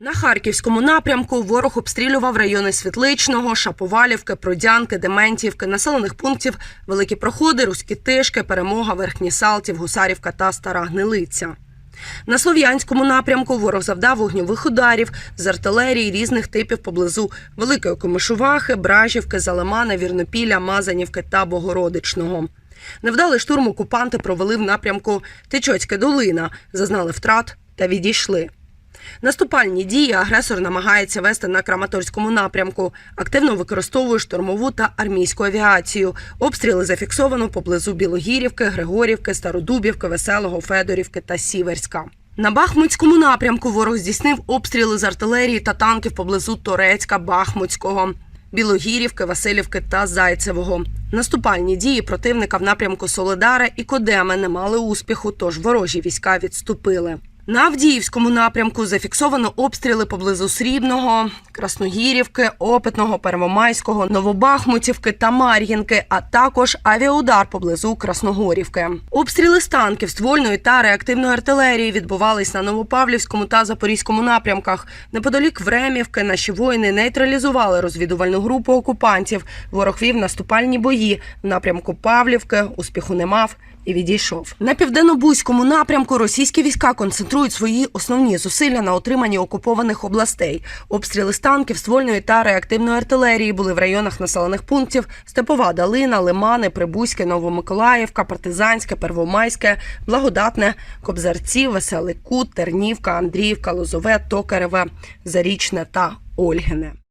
На харківському напрямку ворог обстрілював райони Світличного, Шаповалівки, Продянки, Дементівки, населених пунктів Великі Проходи, Руські Тишки, Перемога, Верхні Салтів, Гусарівка та Стара Гнилиця. На Слов'янському напрямку ворог завдав вогньових ударів з артилерії різних типів поблизу Великої Комишувахи, Бражівки, Залимана, Вірнопілля, Мазанівки та Богородичного. Невдалий штурм окупанти провели в напрямку Тичоцька долина, зазнали втрат та відійшли. Наступальні дії агресор намагається вести на Краматорському напрямку. Активно використовує штурмову та армійську авіацію. Обстріли зафіксовано поблизу Білогірівки, Григорівки, Стародубівки, Веселого, Федорівки та Сіверська. На Бахмутському напрямку ворог здійснив обстріли з артилерії та танків поблизу Торецька, Бахмутського. Білогірівки, Васильівки та Зайцевого. Наступальні дії противника в напрямку Солидара і Кодеми не мали успіху, тож ворожі війська відступили. На Авдіївському напрямку зафіксовано обстріли поблизу Срібного, Красногірівки, Опитного, Первомайського, Новобахмутівки та Мар'їнки, а також авіаудар поблизу Красногорівки. Обстріли з танків, ствольної та реактивної артилерії відбувались на Новопавлівському та Запорізькому напрямках. Неподалік Времівки наші воїни нейтралізували розвідувальну групу окупантів. Ворог вів наступальні бої в напрямку Павлівки. Успіху не мав і відійшов. На південно-бузькому напрямку російські війська концентрують свої основні зусилля на отриманні окупованих областей. Обстріли з танків, ствольної та реактивної артилерії були в районах населених пунктів Степова Далина, Лимани, Прибузьке, Новомиколаївка, Партизанське, Первомайське, Благодатне, Кобзарці, Веселий Кут, Тернівка, Андріївка, Лозове, Токареве, Зарічне та Ольгине.